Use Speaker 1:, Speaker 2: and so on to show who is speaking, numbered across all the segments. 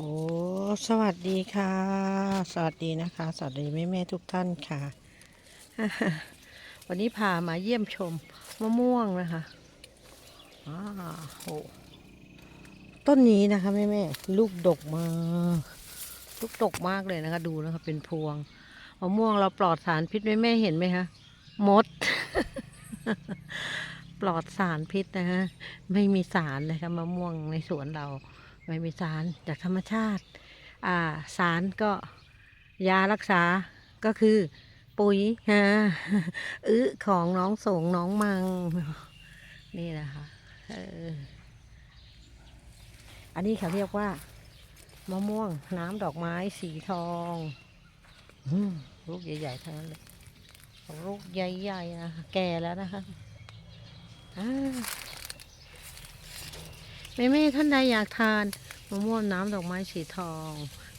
Speaker 1: โอ้สวัสดีค่ะ สวัสดีนะคะ สวัสดีแม่แม่ๆทุกท่านค่ะ วันนี้พามาเยี่ยมชมมะม่วงนะคะอ้าโหต้นนี้นะคะแม่แม่ๆลูกดกมากลูกดกมากเลยนะคะ ดูนะคะ เป็นพวงมะม่วงเราปลอดสารพิษแม่แม่ๆเห็นไหมคะมด ปลอดสารพิษนะคะไม่มีสารเลยค่ะมะม่วงในสวนเรา ไม่มีสารจากธรรมชาติาสารก็ยารักษาก็คือปุ๋ยฮะอึของน้องสงน้องมัง นี่นะคะอออันนี้เขาเรียกว่ามะม่วงน้ำดอกไม้สีทองอลูกใหญ่ๆทั้งนั้นเลยลูกใหญ่ๆนะแก่แล้วนะคะแม่แม่ๆท่านใดอยากทาน มะม่วงน้ำดอกไม้สีทอง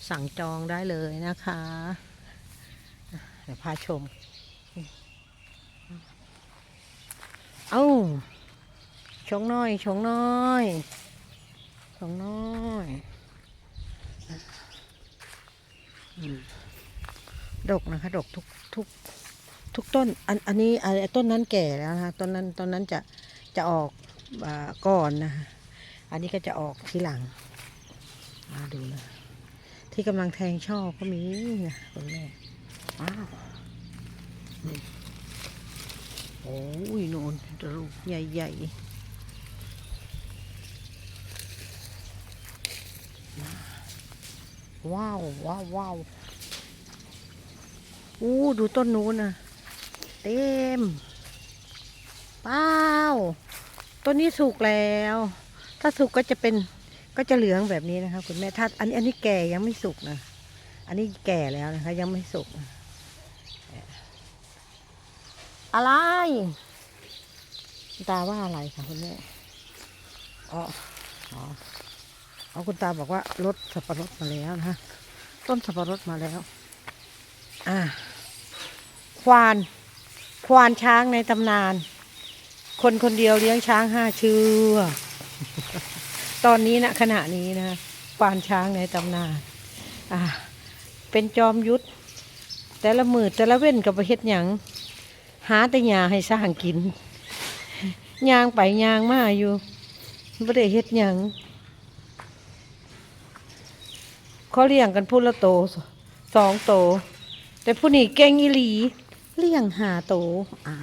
Speaker 1: สั่งจองได้เลยนะคะ เดี๋ยวพาชม เอ้าชงน้อย ชงน้อย ชงน้อยอืมดกนะคะ ดกทุกทุกทุกต้น อันอันนี้อันต้นนั้นแก่แล้วนะคะต้นนั้นต้นนั้นจะจะออกอก่อนนะคะอันนี้ก็จะออกทีหลัง มาดูนะ ที่กำลังแทงช่อก็มีนะคนแรกว้าวนี่โอ้ยโนนลูกใหญ่ๆ ว้าวว้าวว้าวอู้ดูต้นนู้นนะเต็มเป้าต้นนี้สุกแล้ว ถ้าสุกก็จะเป็น ก็จะเหลืองแบบนี้นะคะคุณแม่ถ้าอันนี้อันนี้แก่ยังไม่สุกนะอันนี้แก่แล้วนะคะ ยังไม่สุก อะไรคุณตาว่าอะไรคะคุณแม่อ๋ออ๋อเอาคุณตาบอกว่ารถสับปะรดมาแล้วนะคะต้นสับปะรดมาแล้ว อ่า ควาน ควานช้างในตำนาน คนคนเดียวเลี้ยงช้างห้าเชือก ตอนนี้นะขณะนี้นะควานช้างในตำนานอ่าเป็นจอมยุทธแต่ละมือแต่ละเว้นกับประเฮ็ดหยังหาแต่ยาให้สร้างกินยางไปยางมาอยู่ไม่ได้เฮ็ดหยังเขาเลี้ยงกันพูดละโตสองโต แต่ผู้นี้เก่งอีหลี เลี้ยงหาโตอ่า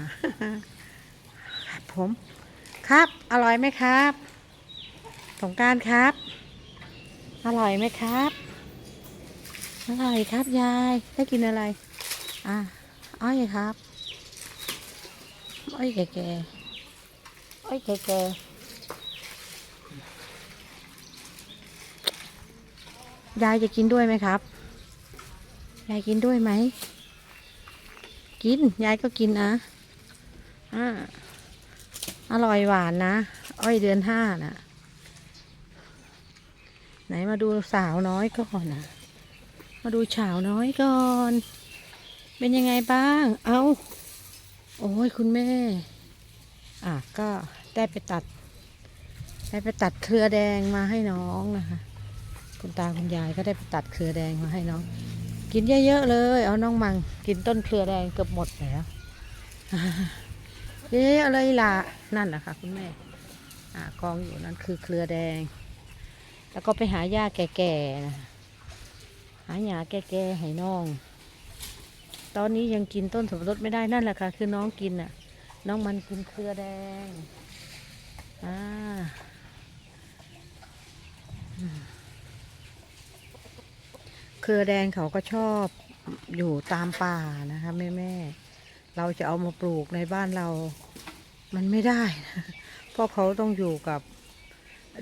Speaker 1: ผม ครับ อร่อยไหมครับ สงการครับ อร่อยไหมครับ อร่อยครับยาย ได้กินอะไร อะอ้อยครับ อ้อยแก่ๆอ้อยแก่ๆยายจะกินด้วยไหมครับ ยายกินด้วยไหม กิน ยายก็กินนะ อ่า อร่อยหวานนะ อ้อยเดือนห้าน่ะ ไหนมาดูสาวน้อยก่อนนะมาดูสาวน้อยก่อน เป็นยังไงบ้าง เอาโอ้ยคุณแม่ อะก็ได้ไปตัด ได้ไปตัดเครือแดงมาให้น้องนะคะ คุณตาคุณยายก็ได้ไปตัดเครือแดงมาให้น้อง กินเยอะๆเลย เอาน้องมัง กินต้นเครือแดงเกือบหมดแล้วเยอะเลยล่ะนั่นแหละค่ะคุณแม่ อ่ากองอยู่นั่นคือเครือแดง แล้วก็ไปหาหญ้าแก่ๆนะหาหญ้าแก่ๆให้น้อง ตอนนี้ยังกินต้นสับปะรดไม่ได้นั่นแหละค่ะ คือน้องกินน่ะ น้องมันกินเครือแดงอ่าเครือแดงเขาก็ชอบอยู่ตามป่านะคะแม่แม่ๆเราจะเอามาปลูกในบ้านเรา มันไม่ได้นะเพราะเขาต้องอยู่กับ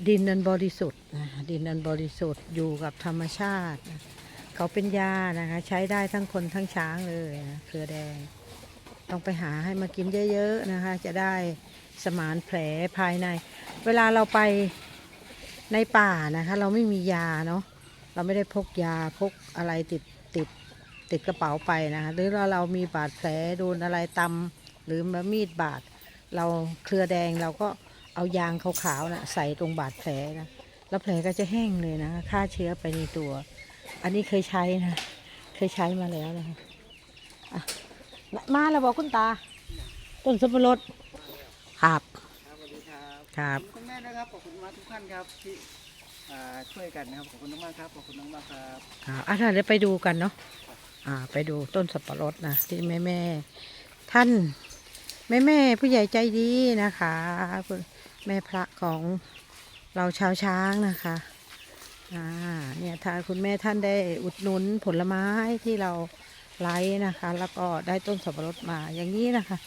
Speaker 1: ดินนันบริสุทธิ์นะดินนันบริสุทธิ์อยู่กับธรรมชาตินะเขาเป็นยานะคะ ใช้ได้ทั้งคนทั้งช้างเลยนะเครือแดง ต้องไปหาให้มากินเยอะๆนะคะ จะได้สมานแผลภายใน เวลาเราไปในป่านะคะ เราไม่มียาเนาะเราไม่ได้พกยาพกอะไรติดติดติดกระเป๋าไปนะคะหรือเราเรามีบาดแผลโดนอะไรตำหรือมามีดบาด เราเครือแดงเราก็ เอายางขาวๆนะใส่ตรงบาดแผลนะแล้วแผลก็จะแห้งเลยนะฆ่าเชื้อไปในตัว อันนี้เคยใช้นะ เคยใช้มาแล้วนะคะอะมาแล้วบอกคุณตา ต้นสับปะรดครับ
Speaker 2: ครับสวัสดีครับ
Speaker 1: ครับ
Speaker 2: ขอบคุณคุณแม่นะครับขอบคุณมากทุกท่านครับที่อ่าช่วยกันนะครับขอบคุณมากๆครับขอบคุณมากๆครับ
Speaker 1: ครับอะเดี๋ยวไปดูกันเนาะอ่า ไปดูต้นสับปะรดนะที่แม่แม่ๆท่านแม่แม่ๆผู้ใหญ่ใจดีนะคะคุณ แม่พระของเราชาวช้างนะคะอ่าเนี่ยถ้าคุณแม่ท่านได้อุดหนุนผลไม้ที่เราไลฟ์นะคะ แล้วก็ได้ต้นสับปะรดมาอย่างนี้นะคะ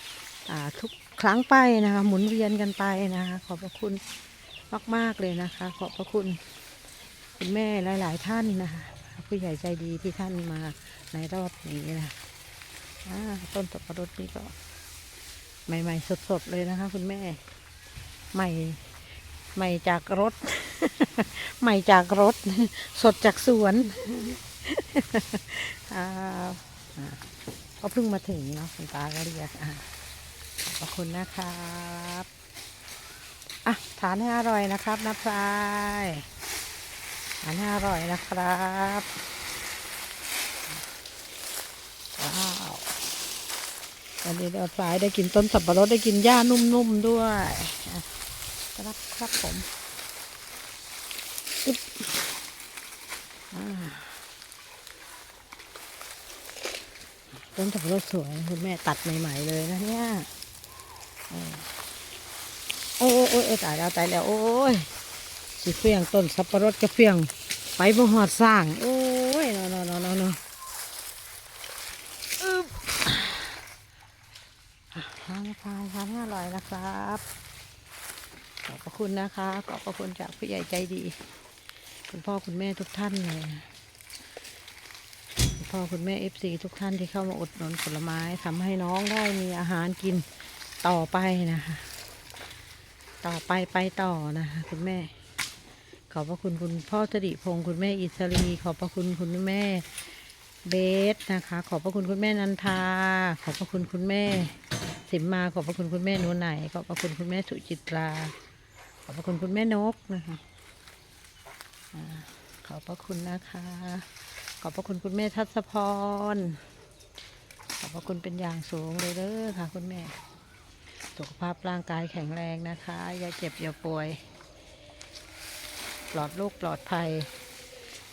Speaker 1: อ่าทุกครั้งไปนะคะ หมุนเวียนกันไปนะคะ ขอบพระคุณมาก ๆ เลยนะคะ ขอบพระคุณคุณแม่หลาย ๆ ท่านนะคะผู้ใหญ่ใจดีที่ท่านมาในรอบนี้นะต้นสับปะรดนี่ก็ใหม่ ๆ สด ๆ เลยนะคะ คุณแม่ ใหม่ใหม่จากรถ ใหม่จากรถ สดจากสวนอ่าอ่าก็เพิ่งมาถึงเนาะคุณตาก็เรียกขอบคุณนะครับอะทานให้อร่อยนะครับนะพรายทานให้อร่อยนะครับว้าววันนี้เราสายได้กินต้นสับปะรดได้กินหญ้านุ่มๆด้วย อะครับครับผมอึ๊บอ่าต้นสับปะรดสวยคุณแม่ตัดใหม่ ๆ เลยนะเนี่ยเออโอ้ยโอ้ยโอ้ยตายแล้วตายแล้วโอ้ยสิเฟียงต้นสับปะรดจะเฟียงไปบ่หอดสร้าง โอ้ยนอนนอนนอนอึ๊บอะทานทานทานให้อร่อยนะครับขอบพระ คุณนะคะ ขอบพระคุณจากผู้ใหญ่ใจดี คุณพ่อคุณแม่ทุกท่านเลยนะคุณพ่อคุณแม่เอฟซีทุกท่านที่เข้ามาอุดหนุนผลไม้ทำให้น้องได้มีอาหารกินต่อไปนะคะ ต่อไปไปต่อนะคะคุณแม่ ขอบพระคุณคุณพ่อสริพงศ์คุณแม่อิสรีขอบพระคุณคุณแม่เบสนะคะ ขอบพระคุณคุณแม่นันทา ขอบพระคุณคุณแม่สิมมาขอบพระคุณคุณแม่หนูไหน ขอบพระคุณคุณแม่สุจิตรา อบพระคุณคุณแม่นกนะคะขอบพระคุณนะคะ ขอบพระคุณคุณแม่ทัศพร ขอบพระคุณเป็นอย่างสูงเลยเด้อค่ะ คุณแม่ สุขภาพร่างกายแข็งแรงนะคะ อย่าเจ็บอย่าป่วย ปลอดโรคปลอดภัย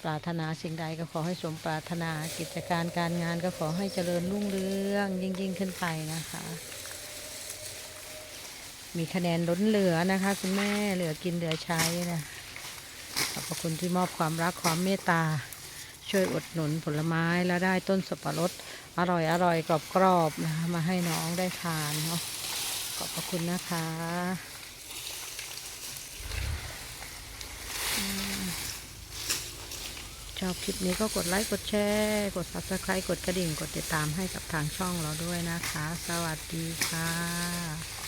Speaker 1: ปรารถนาสิ่งใดก็ขอให้สมปรารถนา กิจการการงานก็ขอให้เจริญรุ่งเรืองยิ่งยิ่งขึ้นไปนะคะ มีคะแนนล้นเหลือนะคะ คุณแม่เหลือกินเหลือใช้นะขอบพระคุณที่มอบความรักความเมตตา ช่วยอุดหนุนผลไม้แล้วได้ต้นสับปะรด อร่อยอร่อยกรอบกรอบนะคะมาให้น้องได้ทานเนาะขอบพระคุณนะคะชอบคลิปนี้ก็กดไลค์กดแชร์กด subscribe กดกระดิ่ง กดติดตามให้กับทางช่องเราด้วยนะคะ สวัสดีค่ะ